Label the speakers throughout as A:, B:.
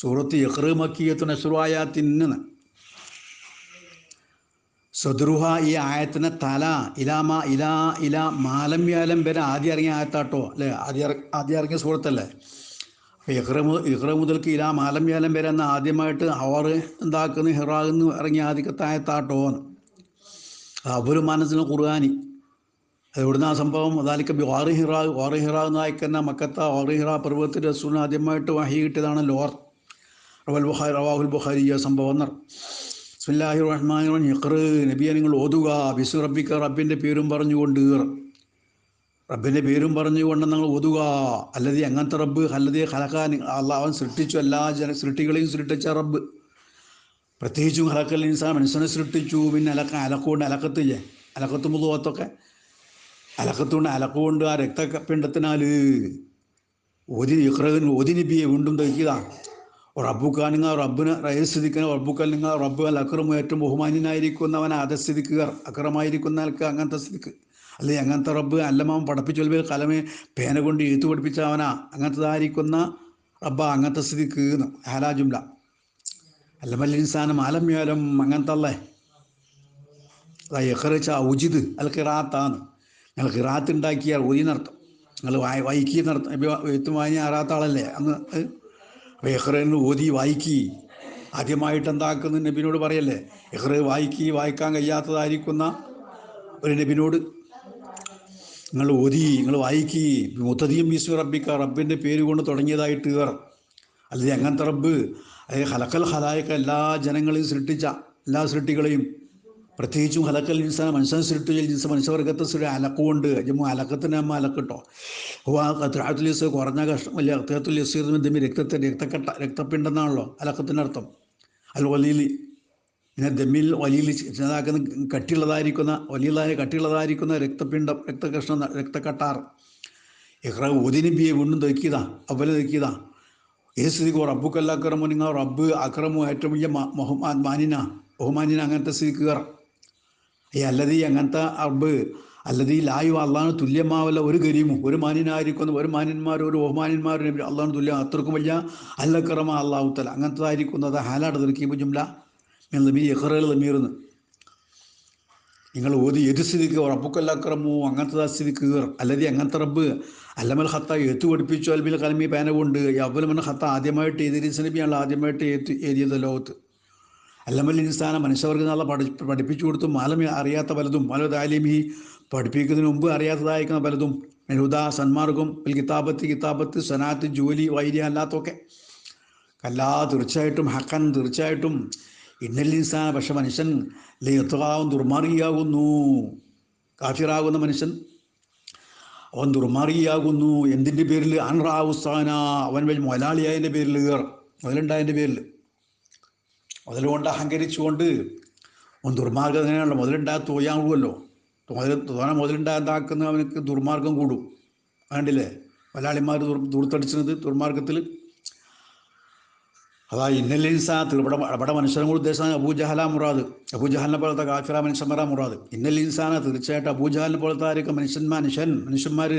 A: സൂറത്ത് ഇഖ്റ് മക്കിയത്തു സദുറുഹ ഈ ആയത്തിന് തല ഇലാമ ഇലാ ഇല മാലം വ്യാലം വരെ ആദ്യം ഇറങ്ങിയ ആയത്താട്ടോ അല്ലേ? ആദ്യം ആദ്യം ഇറങ്ങിയ സൂറത്തല്ലേ? അപ്പോൾ ഇഹ്റ ഇഹ്റ മുതൽക്ക് ഇലാ മാലം വ്യാലം വരെ എന്ന ആദ്യമായിട്ട് അവർ എന്താക്കുന്നു? ഹിറാകുന്നു ഇറങ്ങിയ ആദ്യത്തെ ആയത്താട്ടോ എന്ന്. അവർ മനസ്സിന് അത് എവിടുന്ന ആ സംഭവം? അതാലിക്ക ഓറി ഹിറ ഓറി ഹിറ എന്ന് മക്കത്ത ഓറി ഹിറ പർവത്തിൽ റസൂലിന് ആദ്യമായിട്ട് വഹി കിട്ടിയതാണ് ലോർ. റവൽ ബുഖാരി റവാഹുൽ ബുഖാരി ഈ സംഭവം എന്നർ ബിസ്മില്ലാഹി റഹ്മാൻ റഹീം ഇഖ്റ് നബിയെ നിങ്ങൾ ഓതുക ബിസു റബ്ബിക്ക റബ്ബിന്റെ പേരും പറഞ്ഞുകൊണ്ട് റബ്ബിന്റെ പേരും പറഞ്ഞുകൊണ്ട് നിങ്ങൾ ഓതുക. അല്ലതി അങ്ങനത്തെ റബ്ബ് അല്ലതി ഹലക്കാൻ അവൻ സൃഷ്ടിച്ചു എല്ലാ ജന സൃഷ്ടികളെയും സൃഷ്ടിച്ച റബ്ബ്. പ്രത്യേകിച്ചും ഹലക്കൽ ഇൻസാൻ മനുഷ്യനെ സൃഷ്ടിച്ചു. പിന്നെ അലക്ക അലക്കുകൊണ്ട് അലക്കത്തില്ലേ അലക്കത്ത് മുതുവത്തൊക്കെ. അലക്കത്തുകൊണ്ട് അലക്കുകൊണ്ട് ആ രക്തപിണ്ടത്തിനാൽ ഓതി ഇഖ്റൻ ഓതി നബിയെ വീണ്ടും തയ്ക്കുക റബ്ബുക്ക നിങ്ങൾ റബ്ബിന് റയസ്ഥിതിക്കുന്ന റബ്ബുക്കൽ നിങ്ങൾ റബ്ബ് അൽ അക്രമം ഏറ്റവും ബഹുമാന്യനായിരിക്കുന്നവൻ അധസ്ഥിതിക്കുക അക്രമായിരിക്കുന്നവർക്ക് അങ്ങനത്തെ സ്ഥിതിക്ക്. അല്ലെ അങ്ങനത്തെ റബ്ബ് അല്ലമാവൻ പഠിപ്പിച്ചു വലിയ കലമെ പേന കൊണ്ട് എഴുത്തു പഠിപ്പിച്ചവനാ അങ്ങനത്തതായിരിക്കുന്ന റബ്ബ അങ്ങനത്തെ സ്ഥിതിക്ക് ഹാലാ ജുംല. അല്ലമൽ ഇൻസാനം ആലമ്യാലം അങ്ങനത്തെ അല്ലേ അതാ ഉചിത് ഉജിത് അൽ ഖിറാത്താണ് നിങ്ങൾ ഖിറാത്ത് ഒരു നടത്തും നിങ്ങൾ വായി വൈക്കി നടത്തും എഴുത്തും വാങ്ങി ആറാത്ത ആളല്ലേ അന്ന് എഹ്റന് ഓതി വായിക്കി. ആദ്യമായിട്ട് എന്താക്കുന്ന നബിനോട് പറയല്ലേ? എഹ്റ് വായിക്കി വായിക്കാൻ കഴിയാത്തതായിരിക്കുന്ന ഒരു നബിനോട്. നിങ്ങൾ ഓതി നിങ്ങൾ വായിക്കി. മുത്തതിയും മീസു റബ്ബിക്ക റബ്ബിന്റെ പേര് കൊണ്ട് തുടങ്ങിയതായിട്ട് കയറും അല്ലെങ്കിൽ അങ്ങനത്തെ റബ്ബ് അല്ലെങ്കിൽ ഹലക്കൽ ഹലായക്ക എല്ലാ ജനങ്ങളെയും സൃഷ്ടിച്ച എല്ലാ സൃഷ്ടികളെയും പ്രത്യേകിച്ചും ഹലക്കൽ ഇൻസാൻ മനുഷ്യൻ സൃഷ്ടിച്ച ജിൻസ് മനുഷ്യവർഗത്തെ സൃഷ്ടി അലക്കുകൊണ്ട് ജമ്മു അലക്കത്തിന് അമ്മ അലക്കിട്ടോ. ത്രാത്തുലിസ് കുറഞ്ഞ കഷ്ടം വലിയ അത്തേത്തുലിസ് ദമി രക്തത്തെ രക്തക്കട്ട രക്തപ്പിണ്ടെന്നാണല്ലോ അർത്ഥം. അൽ വലീലി പിന്നെ ദമ്മിൽ വലിയിൽ ചെറുതാക്കുന്ന കട്ടിയുള്ളതായിരിക്കുന്ന വലിയതായ കട്ടിയുള്ളതായിരിക്കുന്ന രക്തപിണ്ഡം രക്തകഷ്ണം രക്തക്കട്ടാർ. ഇഹ്റ ബിയെ വീണ്ടും തെക്കിയതാ അവലെ തെക്കിയതാ ഏത് സ്ഥിതിക്ക് റബ്ബുക്കല്ല അക്രമോ നിങ്ങൾ റബ്ബ് അക്രമോ ഏറ്റവും വലിയ മാനിന ബഹുമാനിന അങ്ങനത്തെ സ്ഥിതിക്ക് കയറാം. ഈ അല്ലതി അങ്ങനത്തെ റബ്ബ് അല്ലതി ലായു അള്ളാഹ് തുല്യമാവല്ല ഒരു കരീമും ഒരു മാന്യനായിരിക്കുന്ന ഒരു മാന്യന്മാർ ഒരു ബഹുമാന്യന്മാരും അള്ളാഹ് തുല്യം. അത്രക്കും വലിയ അല്ലക്കറമ അള്ളാഹു തല അങ്ങനത്തതായിരിക്കുന്നത് ഹാലാട് തീർക്കിയപ്പോൾ ജുംല. മീ ഇഖ്റൽ ലമീർന്ന് നിങ്ങൾ ഓതി ഏത് സ്ഥിതിക്ക് റബ്ബുക്കല്ലാക്രമോ അങ്ങനത്തെ സ്ഥിതിക്ക് അല്ലെങ്കിൽ അങ്ങനത്തെ റബ്ബ്. അല്ലമൽ ഹത്ത എത്തു പഠിപ്പിച്ചു. അൽബിൽ കലമി പേന കൊണ്ട് അബ്ബുൽ മൻ ഹത്ത ആദ്യമായിട്ട് ഏത് നബിയാണ് ആദ്യമായിട്ട് ഏത് എഴുതിയത് ലോകത്ത്? അല്ലമൽ ഇൻസാന മനുഷ്യവർക്ക് നല്ല പഠി പഠിപ്പിച്ചു കൊടുത്തു മാലമി അറിയാത്ത പലതും പല താലിമി പഠിപ്പിക്കുന്നതിന് മുമ്പ് അറിയാത്തതായിരിക്കുന്ന പലതും മെഹുദ സന്മാർഗം കിതാബത്ത് കിതാബത്ത് സനാത്ത് ജോലി വൈര്യം അല്ലാത്തൊക്കെ കല്ലാ തീർച്ചയായിട്ടും ഹക്കൻ തീർച്ചയായിട്ടും ഇന്നൽ ഇൻസാന പക്ഷെ മനുഷ്യൻ ലേത്തുകാവും ദുർമാർഗിയാകുന്നു. കാഫിറാകുന്ന മനുഷ്യൻ അവൻ ദുർമാർഗിയാകുന്നു. എന്തിന്റെ പേരിൽ? അൻറാവുസാന. അവൻ വലിയ മുതലാളിയായതിന്റെ പേരിൽ? മുതലുണ്ടായതിന്റെ പേരിൽ. മുതലുകൊണ്ട് അഹങ്കരിച്ചുകൊണ്ട് ദുർമാർഗം അങ്ങനെയാണല്ലോ മുതലുണ്ടാകാൻ തോയാൻ കൂടുമല്ലോ മുതൽ തോന മുതലുണ്ടാക്കുന്ന അവനക്ക് ദുർമാർഗം കൂടും. വേണ്ടില്ലേ മലയാളിമാർ ദുർ ദൂർത്തടിച്ചത് ദുർമാർഗത്തിൽ. അതാ ഇന്നലിൻസ ഇൻസാത്ത് ഇവിടെ ഇവിടെ മനുഷ്യരെ കൂടി ഉദ്ദേശിച്ചാണ് അബൂജഹല മുറാദ്. അബൂജഹലിനെ പോലത്തെ കാഫിറ മനുഷ്യന്മാരാ മുറാദ്. ഇന്നലിൻസാന തീർച്ചയായിട്ടും അബൂജഹലിനെ പോലത്തെ ആരൊക്കെ മനുഷ്യന്മാർ മനുഷ്യൻ മനുഷ്യന്മാർ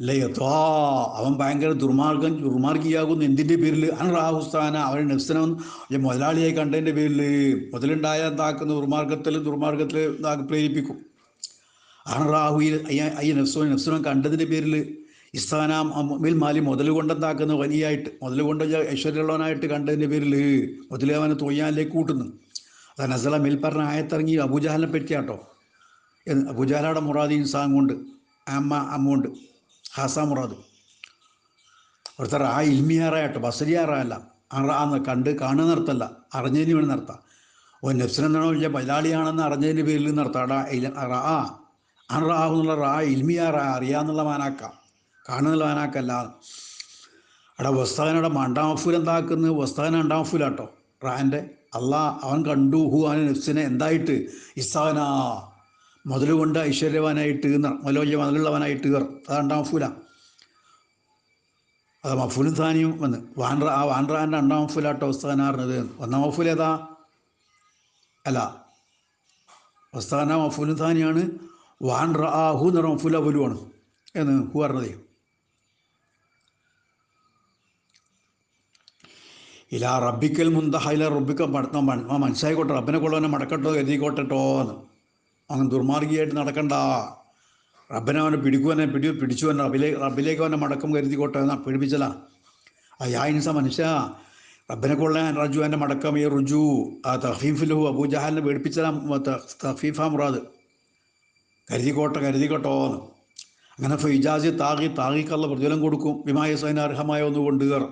A: ലയത്വാ അവൻ ഭയങ്കര ദുർമാർഗം ദുർമാർഗിയാകുന്നു. എന്തിന്റെ പേരിൽ? അനറാഹുസ്ഥാന അവൻ നെഫ്സിനെ മുതലാളിയായി കണ്ടതിന്റെ പേരിൽ മുതലുണ്ടായ എന്താക്കുന്ന ദുർമാർഗത്തിൽ ദുർമാർഗത്തിൽ പ്രേരിപ്പിക്കും. അനറാഹുയിൽ ഈ നെഫ്സോ നെഫ്സിനെ കണ്ടതിന്റെ പേരിൽ ഇസ്താനാം മിൽ മാലി മുതൽ കൊണ്ടെന്താക്കുന്ന? വലിയായിട്ട്. മുതൽ കൊണ്ട് ഐശ്വര്യമുള്ളവനായിട്ട് കണ്ടതിന്റെ പേരിൽ മുതലേ അവനെ തൊയ്യാനിലേക്ക് കൂട്ടുന്നു. അത് നസല മിൽ പറഞ്ഞ ആയത്തിറങ്ങി അബൂജഹലിനെ പറ്റിയാട്ടോ. അബുജാലയുടെ മുറാദ് ഇൻസാൻ കൊണ്ട് അമ്മ അമ്മ കൊണ്ട്. ഹാസ മുറാദ് ഒരുത്തർ ആ ഇൽമിയാറായിട്ട് ബസരിയാറല്ല അറാന്ന് കണ്ട് കാണുക നിർത്തല്ല അറിഞ്ഞതിന് വേണ്ടി നിർത്താം. ഓ നെഫ്സിനെന്താണോ വലിയ മലയാളിയാണെന്ന് അറിഞ്ഞതിന്റെ പേരിൽ നിർത്താം. ആ അറാഹു എന്നുള്ള റാ ഇൽമിയാറ അറിയാന്നുള്ള മാനാക്കാം. കാണുന്നുള്ള മാനാക്കല്ല. അവിടെ വസ്താനയുടെ മണ്ടാമഫൂൽ എന്താക്കുന്നത് വസ്താന രണ്ടാമഫൂലാട്ടോ റാന്റെ അള്ളാ അവൻ കണ്ടു ഹു അവൻ നെഫ്സിനെ എന്തായിട്ട്? ഇസാന. മുതൽ ഐശ്വര്യവാനായി ഐശ്വര്യവാനായിട്ട് മുതൽ വലിയ മുതലുള്ളവനായിട്ട് കയർ അത് രണ്ടാം അത് മഫൂലും താനിയും വന്ന് വാൻറ ആ വാൻറാന്റെ രണ്ടാം മഫൂലാട്ടോ വസ്താനാറിനത് ഒന്നാം മഫൂൽ ഏതാ? അല്ല ഉസ്താന മഫൂലും താനിയാണ് വാൻറ ആ ഹു എന്ന് പറഞ്ഞ മഫൂല പുലുവാണ് എന്ന് ഹു പറഞ്ഞതേ. ഇല്ല റബ്ബിക്കൽ മുന്തഹ ഇല്ല റബ്ബിക്ക മടത്താൻ മനസ്സായിക്കോട്ടെ റബ്ബിനെ കൊള്ളവനെ മടക്കട്ടോ എഴുതിക്കോട്ടെട്ടോ എന്ന്. അങ്ങനെ ദുർമാർഗിയായിട്ട് നടക്കണ്ട. റബ്ബനെ അവനെ പിടിക്കുവനെ പിടി പിടിച്ചു അവനെ റബ്ബിലേക്ക് അവനെ മടക്കം കരുതിക്കോട്ടെ എന്നാ പിടിപ്പിച്ചല ആ യാഹിൻസ മനുഷ്യ. റബ്ബനെ കൊള്ളാൻ റജു എന്റെ മടക്കം ഈ റുജു. ആ തഹീഫിലു അബൂജഹാലിനെ പേടിപ്പിച്ചല തഹീഫ മുറാദ്. കരുതിക്കോട്ടെ കരുതിക്കോട്ടോ എന്ന്. അങ്ങനെ ഫൈജാസി താകി താകിക്കുള്ള പ്രതിഫലം കൊടുക്കും. വിമായ സൈന അർഹമായ ഒന്ന് കൊണ്ടുകയർ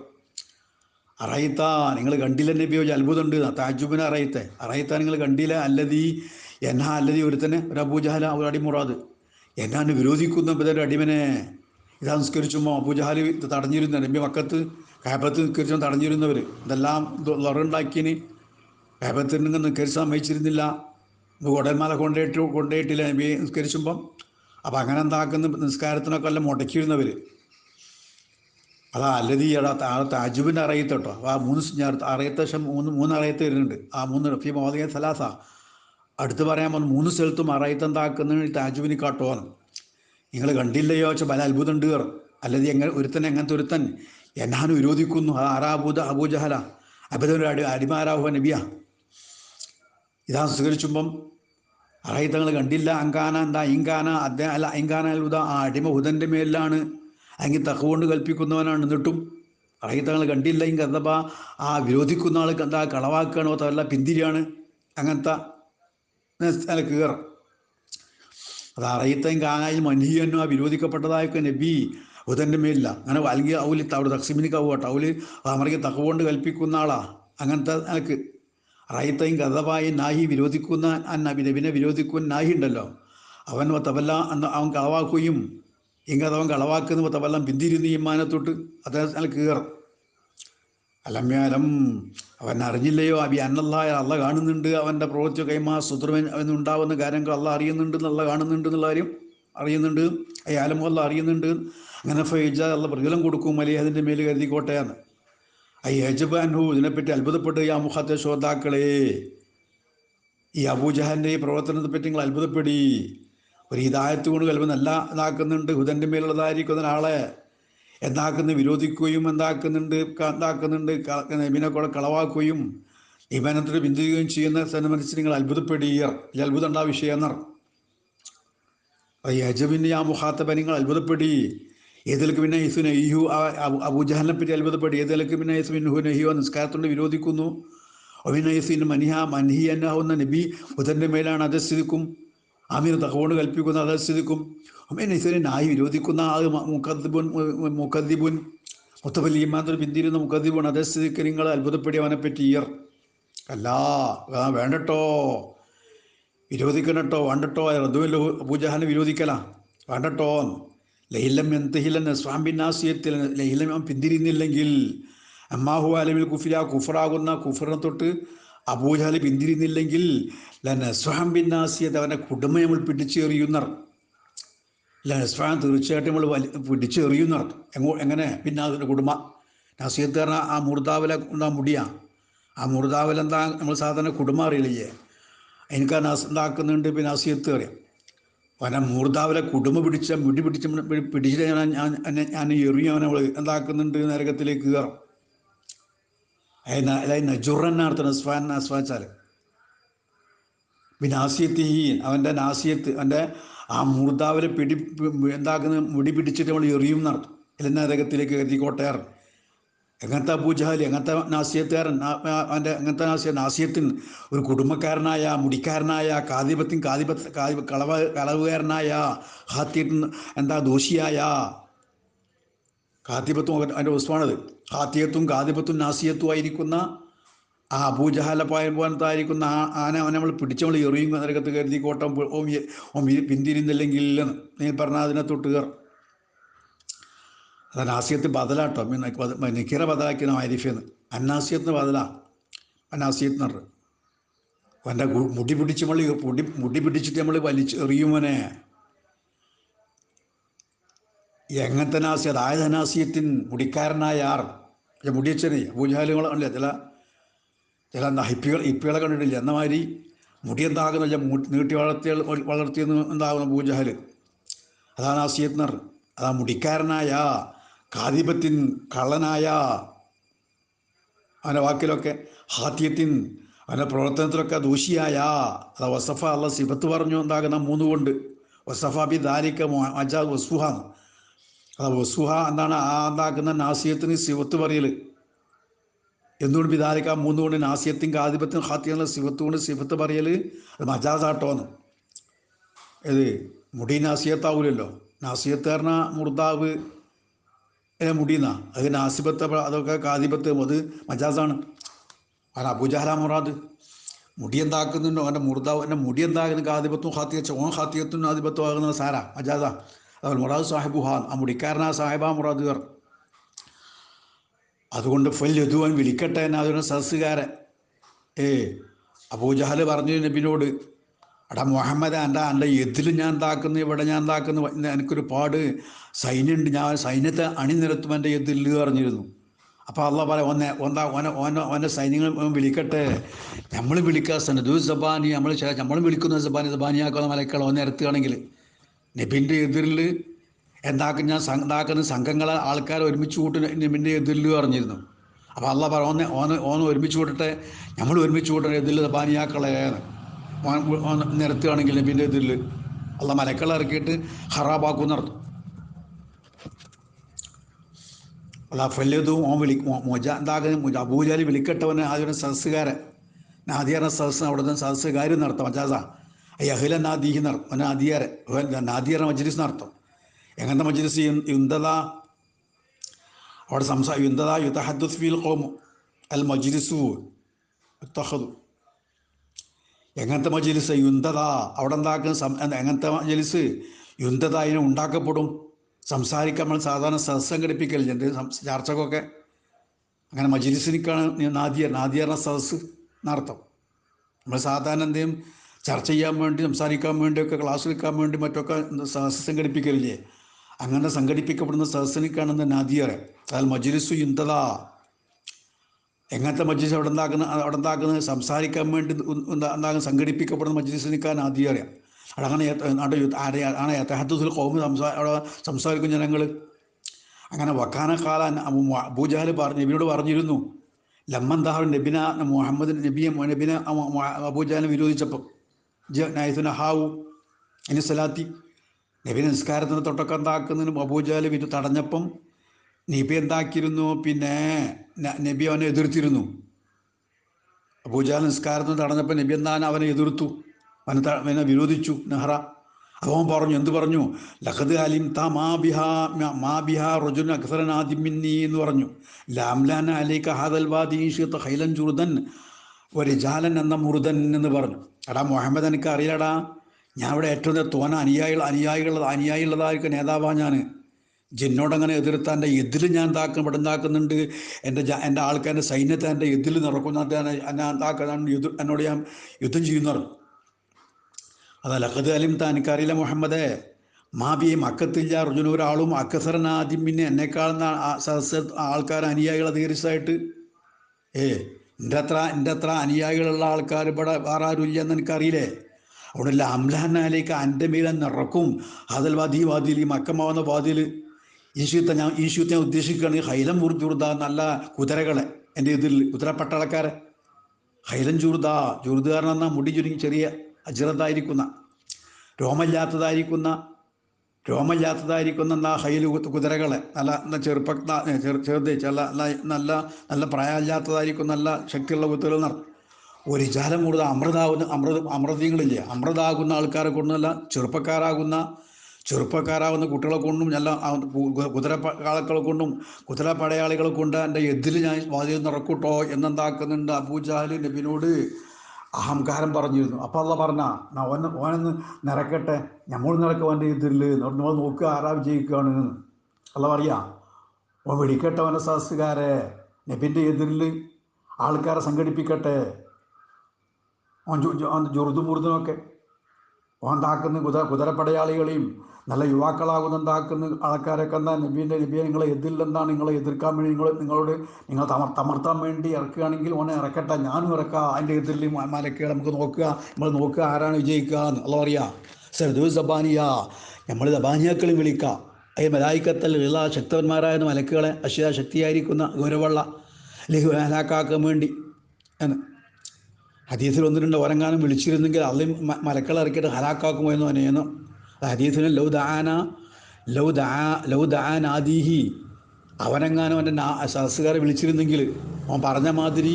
A: അറയിത്ത നിങ്ങൾ കണ്ടില്ല നബിയോ അത്ഭുതമുണ്ട് താജുബിനെ അറയിത്തെ അറയിത്ത നിങ്ങൾ കണ്ടില്ല. അല്ലതീ എന്നാ അല്ലതീ ഒരുത്തനെ? ഒരു അബൂജഹല ഒരു അടിമുറാദ് എന്നാണ് വിരോധിക്കുന്ന ഇപ്പം അടിമനെ? ഇതാ നിസ്കരിച്ചുമ്പോൾ അബൂജഹാൽ തടഞ്ഞിരുന്ന നബി മക്കത്ത് കാബത്ത് നിൽക്കരിച്ചോ തടഞ്ഞിരുന്നവർ ഇതെല്ലാം ലറുണ്ടാക്കിയന് കാബത്തിൽ നിന്ന് നിസ്കരിച്ച് സമ്മതിച്ചിരുന്നില്ല. ഉടന്മാരെ കൊണ്ടേട്ട് കൊണ്ടേട്ടില്ല നബി നിസ്കരിച്ചുമ്പം. അപ്പം അങ്ങനെ എന്താക്കുന്ന നിസ്കാരത്തിനൊക്കെ എല്ലാം മുടക്കിയിരുന്നവർ അതാ അല്ലതി ആ താജുബിന്റെ അറിയത്തോട്ടോ ആ മൂന്ന് അറിയത്ത മൂന്ന് മൂന്ന് അറിയത്ത് വരുന്നുണ്ട്. ആ മൂന്ന് റഫി മോദിയ സലാസ. അടുത്ത് പറയാൻ വന്നു മൂന്ന് സ്ഥലത്തും അറിയത്ത് എന്താക്കുന്ന താജുബിന് കാട്ടുവാണ് നിങ്ങൾ കണ്ടില്ലയോ? വെച്ചാൽ പല അത്ഭുതം ഉണ്ട് കയറും അല്ലെങ്കിൽ എങ്ങനെ ഒരുത്തൻ എങ്ങനത്തെ ഒരുത്തൻ? എന്നാണ് വിരോധിക്കുന്നു. ആ ആറാബൂദ അബൂജഹല. അബിതൊരു അടി അടിമാരാഹുവ നബിയ. ഇതാ സ്വീകരിച്ചുമ്പം അറായിത്തങ്ങൾ കണ്ടില്ല. അങ്കാന എന്താ? ഇങ്കാന അദ്ദേഹം അല്ല ഇങ്കാന അത്ഭുത ആ അടിമ ഹുദന്റെ മേലിലാണ്. അല്ലെങ്കിൽ തക്കുകൊണ്ട് കൽപ്പിക്കുന്നവനാണ് എന്നിട്ടും. അറയിത്തങ്ങൾ കണ്ടില്ല. എന്താ ആ വിരോധിക്കുന്ന ആൾ എന്താ കളവാക്കുകയാണോ? അതല്ല പിന്തിരിയാണ്. അങ്ങനത്തെ നില കയറും. അത് അറിയത്തേം കാനായി മൻഹിയനും വിരോധിക്കപ്പെട്ടതായൊക്കെ നബി ഹുദന്റെ മേലില്ല. അങ്ങനെ അല്ലെങ്കിൽ ഔലി അവിടെ തക്സിമിനിക്ക് ആവുകട്ടോ ഔൽ അമറിക്ക് തക്കവുകൊണ്ട് കൽപ്പിക്കുന്ന ആളാ. അങ്ങനത്തെ നിനക്ക് റൈത്തയും കഥവായി നാഹി വിരോധിക്കുന്ന നബി നബിനെ വിരോധിക്കുന്ന നാഹി ഉണ്ടല്ലോ. അവൻ തവല്ല അവൻ കളവാക്കുകയും ഇങ്ങനെ അവൻ കളവാക്കുന്ന തവല്ല പിന്തിരുന്ന് ഈ മാനത്തൊട്ട് അദ്ദേഹത്തിന് കീറും അലമ്യാലം അവൻ അറിഞ്ഞില്ലയോ? അബി അന്നല്ലാ അല്ല കാണുന്നുണ്ട്. അവന്റെ പ്രവൃത്തി കൈമാ സുദ്രവൻ അവനുണ്ടാവുന്ന കാര്യങ്ങൾ അല്ല അറിയുന്നുണ്ട് എന്നുള്ള കാണുന്നുണ്ട് എന്നുള്ള കാര്യം അറിയുന്നുണ്ട്. അയാലും അല്ല അറിയുന്നുണ്ട്. അങ്ങനെ ഫൈജ അല്ല പ്രതിഫലം കൊടുക്കും. അല്ലെങ്കിൽ അതിന്റെ മേൽ കരുതിക്കോട്ടെ എന്ന്. ഐ യജബാൻഹു ഇതിനെപ്പറ്റി അത്ഭുതപ്പെട്ട്. ഈ അമുഖത്തെ ശ്രോതാക്കളെ ഈ അബൂജഹാന്റെ ഈ പ്രവർത്തനത്തെ പറ്റി നിങ്ങൾ അത്ഭുതപ്പെടി. ഒരു ഹിദായത്ത് കൊണ്ട് കൽപ്പം നല്ല ഇതാക്കുന്നുണ്ട് ഹുദന്റെ മേലുള്ളതായിരിക്കുന്ന ഒരാളെ. എന്താക്കുന്നു? വിരോധിക്കുകയും എന്താക്കുന്നുണ്ട്? എന്താക്കുന്നുണ്ട്? നബിനെ കൂടെ കളവാക്കുകയും നിബന്ധനത്തിന് പിന്തുകയും ചെയ്യുന്ന മനസ്സിൽ നിങ്ങൾ അത്ഭുതപ്പെടുകയർ ഇല്ല അത്ഭുതം ഉണ്ടാ വിഷയം എന്നർ യജബിന്റെ ആ മുഖാത്തബ നിങ്ങൾ അത്ഭുതപ്പെടി ഏതിലേക്ക് പിന്നെ യേസു നെയ്യു അബൂജഹലിനെ പറ്റി അത്ഭുതപ്പെടി ഏതിലേക്ക് പിന്നെ യേസു മിൻഹു നെയ്യോ നിസ്കാരത്തോട് വിരോധിക്കുന്നു. അഭിനയസിന് മനിഹ മൻഹി എന്നാവുന്ന നബി ബുധന്റെ മേലാണ് അധസ്ഥിതിക്കും അമീർ തഹോണ് കൽപ്പിക്കുന്ന അധസ്ഥിതിക്കും ഒമേനൈസിനെ നായി വിരോധിക്കുന്ന ആ മുഖദ്ബുൻ മുഖദ്ദിബുൻ മുത്തബലി ഇമാന്തൊരു പിന്തിരുന്ന മുഖദ്ദിബുൻ നിങ്ങൾ അത്ഭുതപ്പെടി അവനെ പറ്റി ഇയർ അല്ല വേണ്ടട്ടോ. വിരോധിക്കണട്ടോ വേണ്ടട്ടോ. റദ്ദുവല്ലോ അബൂജഹാനെ വിരോധിക്കല. വേണ്ടട്ടോ. ലഹിലം എന്തഹിലൻ സ്വാമിനാസിയത്തിൽ ലഹിലം അവൻ പിന്തിരിയുന്നില്ലെങ്കിൽ അമ്മാഹു അലമിൽ കുഫിര കുഫറാകുന്ന കുഫറിനെ തൊട്ട് അബൂജാലി പിന്തിരിയുന്നില്ലെങ്കിൽ ബിന്നാസിയത് അവന്റെ കുടുംബം നമ്മൾ പിടിച്ചെറിയുന്നർ. ലനസ്വാം തീർച്ചയായിട്ടും നമ്മൾ വലി നടക്കും എങ്ങോ എങ്ങനെ? പിന്നെ അതിന്റെ കുടുംബ. നസീർക്കാരൻ ആ മുർദാവല എന്താ മുടിയാ? ആ മുർദാവല എന്താ നമ്മൾ സാധാരണ കുടുംബം അറിയില്ലേ? എനിക്ക് ആ നസ് എന്താക്കുന്നുണ്ട് പിന്നെ നസീർത്ത് അറിയാം. അവനെ മൂർദാവിലെ കുടുംബ പിടിച്ച മുടി പിടിച്ച പിടിച്ചിട്ട് ഞാൻ ഞാൻ ഞാൻ എറിയും അവനെ അവൾ എന്താക്കുന്നുണ്ട് നരകത്തിലേക്ക് കയറും. അതായത് നജുറന്നാണ് നസ്ഫാൻ നസ്ഫാച്ചാൽ പിന്നെ നാസിയത്തീൻ അവന്റെ നാസിയത്ത് അവന്റെ ആ മൂർദാവിലെ പിടി എന്താക്കുന്ന മുടി പിടിച്ചിട്ട് നമ്മൾ എറിയും നടത്തും ഇല്ല കരുതി കോട്ടയർ എങ്ങനത്തെ പൂജാലി എങ്ങനത്തെ നാസിയത്തുകാരൻ അവന്റെ എങ്ങനത്തെ നാസിയ നാസിയത്തിൻ ഒരു കുടുംബക്കാരനായ മുടിക്കാരനായ കാതിപത്തിൻ കാതിപത്ത് കാതി കളവ് കളവുകാരനായ ഹാത്യത്തിൻ എന്താ ദോഷിയായ കാത്തിപത്തും അതിന്റെ വസ്തുവാണത് ഹാത്തിയത്തും കാതിപത്തും നാസിയത്തും ആയിരിക്കുന്ന ആ അബൂജഹാല പോലത്തായിരിക്കുന്ന ആ ആന നമ്മൾ പിടിച്ച് നമ്മൾ എറിയും നരകത്ത് കരുതി കോട്ടം ഓം ഓം പിന്തിരിന്നില്ലെങ്കിൽ ഇല്ലെന്ന് നീ പറഞ്ഞ അതിനെ തൊട്ട് കയറും അത് നാസിയത്ത് ബദലാട്ടോ. നിക്കിറ ബദലാക്കിയ ആരിഫെന്ന് അന്നാസിയത്തിന് ബദലാ. അന്നാസിയത്ത് എന്ന് അവന്റെ മുടി പിടിച്ച് നമ്മൾ മുടി മുടി പിടിച്ചിട്ട് നമ്മൾ വലിച്ച് എറിയുമോനെ എങ്ങനത്തെ നാസിയത് ആയത് അനാസിയത്തിൻ മുടിക്കാരനായ ആർ. മുടിയച്ചനെ ഭൂജാലുകളല്ലേ ചില ചില ഹിപ്പികൾ ഹിപ്പികളെ കണ്ടിട്ടില്ല. എന്ന മാതിരി മുടി എന്താകുന്ന നീട്ടി വളർത്തിയ വളർത്തിയെന്ന് എന്താകുന്ന പൂജഹൽ അതാണ് ആ സീത്നർ അതാ മുടിക്കാരനായ കാതിപത്തിൻ കള്ളനായ അവന്റെ വാക്കിലൊക്കെ ഹാത്യത്തിൻ അവന്റെ പ്രവർത്തനത്തിലൊക്കെ ദൂഷിയായ അതാ വസഫ അല്ല സിബത്ത് പറഞ്ഞു എന്താകുന്ന മൂന്ന് കൊണ്ട്. വസഫ ബി ദാരിക്ക മജാ വസുഹ അതാ വസുഹ എന്താണ് ആ എന്താക്കുന്ന നാസിയത്തിന് സിബത്ത് പറയൽ എന്തുകൊണ്ട് ബിദാലിക്ക മൂന്ന് കൊണ്ട് നാസിയത്തിൻ ആധിപത്യം ഹാത്യനുള്ള സിഫത്ത് കൊണ്ട് സിഫത്ത് പറയൽ അത് മജാസാട്ടോന്ന്. ഇത് മുടി നാസിയത്താവൂലല്ലോ. നാസിയത്ത് പറഞ്ഞ മുർദാവ്. ഏ മുടിയെന്നാ അത് നാസിബത്ത് അതൊക്കെ കാതിബത്ത് അത് മജാസാണ്. അവൻ അബുജഹല മുറാദ്. മുടി എന്താക്കുന്നുണ്ടോ? അവന്റെ മുർദാവ് എന്റെ മുടി എന്താകുന്ന? കാതിപത്തും ഹാത്തിയച്ച ഓൻ ഹാത്തിയത്തും ആധിപത്തും ആകുന്ന സാരാ മജാസാ. അവൻ മുറാദ് സാഹിബു ഹാൻ ആ മുടിക്കാരനാ സാഹിബാ മുറാദ് അതുകൊണ്ട് ഫൽ യദുവൻ വിളിക്കട്ടെ എന്നാ അതിന് സദസ്സുകാരൻ. ഏ അബൂജഹൽ പറഞ്ഞു നബിനോട് എടാ മുഹമ്മദ് എന്റെ എന്റെ എതിൽ ഞാൻ താക്കുന്നു ഇവിടെ ഞാൻ താക്കുന്നു എനിക്കൊരു പാട് സൈന്യമുണ്ട് ഞാൻ സൈന്യത്തെ അണിനിരത്തും എന്റെ എതിൽ പറഞ്ഞിരുന്നു. അപ്പോൾ അള്ള പറ ഒന്നെ ഒന്നാ ഓന ഓന ഓന്റെ സൈന്യങ്ങൾ വിളിക്കട്ടെ. നമ്മൾ വിളിക്കാൻ സനദു സബാനി നമ്മൾ നമ്മൾ വിളിക്കുന്ന സബാനി സബാനിയാക്കുന്ന മലക്കൾ ഓനെ ഇറത്തുകയാണെങ്കിൽ നബിന്റെ എതിരിൽ എന്താക്കും ഞാൻ ഇതാക്കുന്ന സംഘങ്ങളെ ആൾക്കാരെ ഒരുമിച്ച് കൂട്ടി നബിന്റെ എതിരിൽ പറഞ്ഞിരുന്നു. അപ്പോൾ അള്ള പറ ഓനെ ഓന് ഓന് ഒരുമിച്ച് കൂട്ടട്ടെ നമ്മൾ ഒരുമിച്ച് കൂട്ടണം എതിരിൽ ഓൻ നിരത്തുകയാണെങ്കിൽ നബിന്റെ എതിരിൽ അള്ള മലക്കളെ ഇറക്കിയിട്ട് ഹറാബാക്കും നടത്തും. അല്ല ഫല്യതും ഓൻ വിളി മുജ എന്താക്കുന്ന അബൂജാലി വിളിക്കട്ടവനെ ആദ്യം സദസ്സുകാരൻ. നാദിയാറിന സദസ്സ് അവിടെ നിന്ന് സദസ്സുകാരും നടത്തും മജാസ. അഹ്ല നാദീഹി നടത്തും നാദിയാരെ നാദിയാറ മജ്ലിസ് നടത്തും. എങ്ങനത്തെ മജ്ലിസ് യുന്തത അവിടെ സംസാ യുന്തത യുത്തഹദ്ദുസ് ഫീൽ ഖോം അൽ മജ്ലിസു തഹദു എങ്ങനത്തെ മജ്ലിസ്? യുന്തത അവിടെ എന്താക്കുന്ന എങ്ങനത്തെ മജ്ലിസ്? യുന്തത അതിന് ഉണ്ടാക്കപ്പെടും. സംസാരിക്കാൻ നമ്മൾ സാധാരണ സദസ് എന്റെ ചർച്ചക്കൊക്കെ അങ്ങനെ മജിലിസിനിക്കാണ് നാദിയർ. നാദിയറിന സദസ്സ് നടത്തും. നമ്മൾ സാധാരണ എന്തെങ്കിലും ചർച്ച ചെയ്യാൻ വേണ്ടി സംസാരിക്കാൻ വേണ്ടിയൊക്കെ ക്ലാസ് എടുക്കാൻ വേണ്ടി മറ്റൊക്കെ സദസ്സ് സംഘടിപ്പിക്കലില്ലേ അങ്ങനെ സംഘടിപ്പിക്കപ്പെടുന്ന സദസ്സിനിക്കാണ് നാദിയർ അതായത് മജ്ലിസു യുന്തത എങ്ങനത്തെ മജ്ലിസ് അവിടെ ഉണ്ടാക്കുന്ന അവിടെ ഉണ്ടാക്കുന്നത് സംസാരിക്കാൻ വേണ്ടി ഉണ്ടാകുന്ന സംഘടിപ്പിക്കപ്പെടുന്ന മജ്ലിസിനിക്കാൻ ആദ്യം അറിയാം അവിടെ അങ്ങനെ അവിടെ ആരെ- ആണ് യഥാർത്ഥത്തിൽ കോമ് സംസാ അവിടെ സംസാരിക്കും ജനങ്ങൾ അങ്ങനെ വക്കാന കാലാൻ അബൂജാൽ പറഞ്ഞു നബിയോട് പറഞ്ഞിരുന്നു. ലമ്മൻ ദാഹർ നബിന മുഹമ്മദ് നബിയെ നബിന അബൂജാലിനെ വിരോധിച്ചപ്പോൾ നൈസുന ഹാവു ഇനി സലാത്തി നബി നിസ്കാരത്തിന് തൊട്ടൊക്കെ എന്താക്കുന്നതിന് അബൂജാൽ വിരു തടഞ്ഞപ്പം നബി എന്താക്കിയിരുന്നു? പിന്നെ നബി അവനെ എതിർത്തിരുന്നു. അബൂജാൽ നിസ്കാരത്തിന് തടഞ്ഞപ്പോൾ നബി എന്താ അവനെ എതിർത്തു? അവനെ അവനെ വിരോധിച്ചു നെഹ്റ. അവൻ പറഞ്ഞു എന്ത് പറഞ്ഞു? ലഹദ് അലിം ത മാ ബിഹാ മ- ബിഹാ റജുൻ അക്സറനാദിമിന്നി എന്ന് പറഞ്ഞു. ലാംലാൻ അലൈക ഹാദൽ വാദീഷിത്ത് ഹൈലൻ ചുറുദൻ ഒരു ജാലൻ എന്ന മുറുദൻ എന്ന് പറഞ്ഞു. എടാ മുഹമ്മദ് എനിക്ക് അറിയില്ലടാ ഞാൻ ഇവിടെ ഏറ്റവും തോന അനുയായികൾ അനുയായികൾ അനുയായിയുള്ളതായിരിക്കും നേതാവാണ് ഞാൻ ജിന്നോടങ്ങനെ എതിർത്താൻ എന്റെ എതിൽ ഞാൻ എന്താക്കും ഇവിടെ ഉണ്ടാക്കുന്നുണ്ട് എന്റെ എന്റെ ആൾക്കാരുടെ സൈന്യത്തെ എന്റെ എതിൽ നിറക്കുന്ന ഞാൻ എന്താക്കുന്ന യുദ്ധ എന്നോട് ഞാൻ യുദ്ധം ചെയ്യുന്നവർ. അതല്ല അതാ ലഖദ് അലിം താൻ എനിക്കറിയില്ല മുഹമ്മദേ. മാബിയും മക്കത്തില്ല അർജുന ഒരാളും അക്കസറനാദ്യം പിന്നെ എന്നെക്കാൾ സദസ് ആൾക്കാർ അനുയായികൾ അധികരിച്ചായിട്ട് ഏ എന്റെ അത്ര എന്റെ അത്ര അനുയായികളുള്ള ആൾക്കാർ ഇവിടെ വേറെ ആരും ഇല്ലെന്ന് എനിക്കറിയില്ലേ? അവിടെ അംലാനാലേക്ക് എന്റെ മേലെ നിറക്കും അതിൽ വാദി വാതിൽ ഈ മക്കമാവുന്ന വാതിൽ ഈശുത്തെ ഞാൻ ഈശുത്തെ ഞാൻ ഉദ്ദേശിക്കുകയാണ് ഹൈലം ചൂർദ നല്ല കുതിരകളെ. എന്റെ ഇതിൽ കുതിര ഹൈലം ചൂർദ ചുർദ ചുർദാരണം എന്നാൽ മുടി ചുരുങ്ങി ചെറിയ അജിറതായിരിക്കുന്ന രോമമില്ലാത്തതായിരിക്കുന്ന രോമമില്ലാത്തതായിരിക്കുന്ന എന്നാ ഹൈല കുതിരകളെ. നല്ല എന്നാ ചെറുപ്പ ചെറു ചെറുത് ചില നല്ല നല്ല പ്രായമില്ലാത്തതായിരിക്കും നല്ല ശക്തിയുള്ള കുതിരകൾ നട ഒരു ജാലം കൂടുതൽ അമൃതാവുന്ന അമൃത അമൃതീങ്ങളില്ലേ അമൃതാകുന്ന ആൾക്കാരെ കൊണ്ടല്ല ചെറുപ്പക്കാരാകുന്ന ചെറുപ്പക്കാരാകുന്ന കുട്ടികളെ കൊണ്ടും നല്ല കുതിര കാളക്കളെ കൊണ്ടും കുതിര പടയാളികളെ കൊണ്ട് എന്റെ എതിൽ ഞാൻ വാതിൽ നിറക്കൂട്ടോ എന്നെന്താക്കുന്നുണ്ട് അബൂജാലി നബിനോട് അഹങ്കാരം പറഞ്ഞിരുന്നു. അപ്പോൾ അല്ല പറഞ്ഞ ഓൻ ഓനൊന്ന് നിറക്കട്ടെ നമ്മൾ നിറക്കുക അവന്റെ എതിരിൽ നമ്മൾ നോക്കുക ആരാ വിജയിക്കുകയാണ് അല്ല പറയാ ഓ വെടിക്കട്ടെ അവന്റെ സദസ്സുകാരെ നബിന്റെ എതിരിൽ ആൾക്കാരെ സംഘടിപ്പിക്കട്ടെ ഓൻ ജു- ജു- ഓൻ താക്കുന്ന കുതിര കുതിരപ്പടയാളികളെയും നല്ല യുവാക്കളാകുന്ന താക്കുന്ന ആൾക്കാരൊക്കെ എന്താ നബീന്റെ നബിയെ നിങ്ങളെ എതിരില്ലെന്നാണ് നിങ്ങളെ എതിർക്കാൻ വേണ്ടി നിങ്ങൾ നിങ്ങളോട് നിങ്ങൾ തമർ തമർത്താൻ വേണ്ടി ഇറക്കുകയാണെങ്കിൽ ഓനെ ഇറക്കട്ടെ ഞാനും ഇറക്കാം അതിന്റെ എതിരിലും മലക്കുക നമുക്ക് നോക്കുക നമ്മൾ നോക്കുക ആരാണ് വിജയിക്കുക എന്ന്. അല്ല പറയാ സദു സബാനിയ നമ്മൾ സബാനിയാക്കളും വിളിക്കാം. അയ്യ മലായിക്കത്തൽ ഇള ശക്തന്മാരായ മലക്കുകളെ അശ്വ ശക്തിയായിരിക്കുന്ന ഗൗരവള്ള അല്ലെങ്കിൽ ഹലാക്കാക്കാൻ വേണ്ടി എന്ന്. ഹദീസിൽ ഒന്ന് രണ്ട് ഓരങ്ങാനും വിളിച്ചിരുന്നെങ്കിൽ അള്ളി മലക്കൾ ഇറക്കിയിട്ട് എന്ന് പറയുന്നു ഹദീസിന് ലൗ ദാന ലൗ ദാ ലൗ ദാനാദീഹി. അവനെങ്ങാനും അവന്റെ സദസ്സുകാരെ വിളിച്ചിരുന്നെങ്കിൽ അവൻ പറഞ്ഞ മാതിരി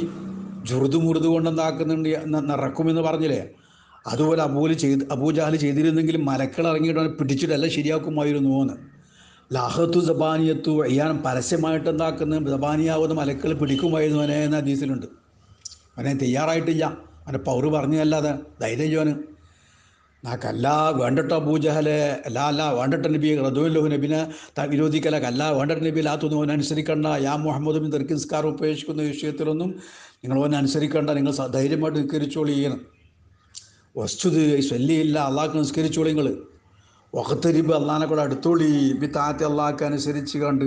A: ജുറുതു മുറുതു കൊണ്ടെന്താക്കുന്നുണ്ട് നിറക്കുമെന്ന് പറഞ്ഞില്ലേ? അതുപോലെ അബൂൽ ചെയ്ത് അബൂജാഹൽ ചെയ്തിരുന്നെങ്കിൽ മലക്കൾ ഇറങ്ങിയിട്ട് അവനെ പിടിച്ചിട്ട് എല്ലാം ശരിയാക്കുമായിരുന്നു എന്ന് ലാഹത്തു സബാനിയത്തു അയ്യാൻ പരസ്യമായിട്ട് എന്താക്കുന്ന സബാനിയാവുന്ന മലക്കൾ പിടിക്കുമായിരുന്നു അവനെ എന്ന ഹദീസിലുണ്ട്. അവനെ തയ്യാറായിട്ടില്ല. അവന്റെ പൗറ് പറഞ്ഞതല്ലാതെ. ധൈര്യം ചോന് നാക്കല്ല വേണ്ടട്ടോ പൂജഹലെ അല്ല അല്ല വേണ്ടട്ട നബി റദുല്ലഹു നബിനെ വിരോധിക്കല. കല്ല വേണ്ടട്ട നബി ലാത്തൊന്നും അവനെ അനുസരിക്കണ്ട. യാ മുഹമ്മദും തെർക്കിസ്കാർ ഉപേക്ഷിക്കുന്ന വിഷയത്തിലൊന്നും നിങ്ങൾ അവനെ അനുസരിക്കണ്ട. നിങ്ങൾ ധൈര്യമായിട്ട് നിസ്കരിച്ചോളി ചെയ്യണം വസ്തുത് ശല്യമില്ല അള്ളാഹ്ക്ക് നിസ്കരിച്ചോളി നിങ്ങൾ ഒക്കത്തെരിബ് അള്ളഹാനെ കൂടെ അടുത്തോളി. ബി താത്തി അള്ളാഹ്ക്ക് അനുസരിച്ച് കണ്ട്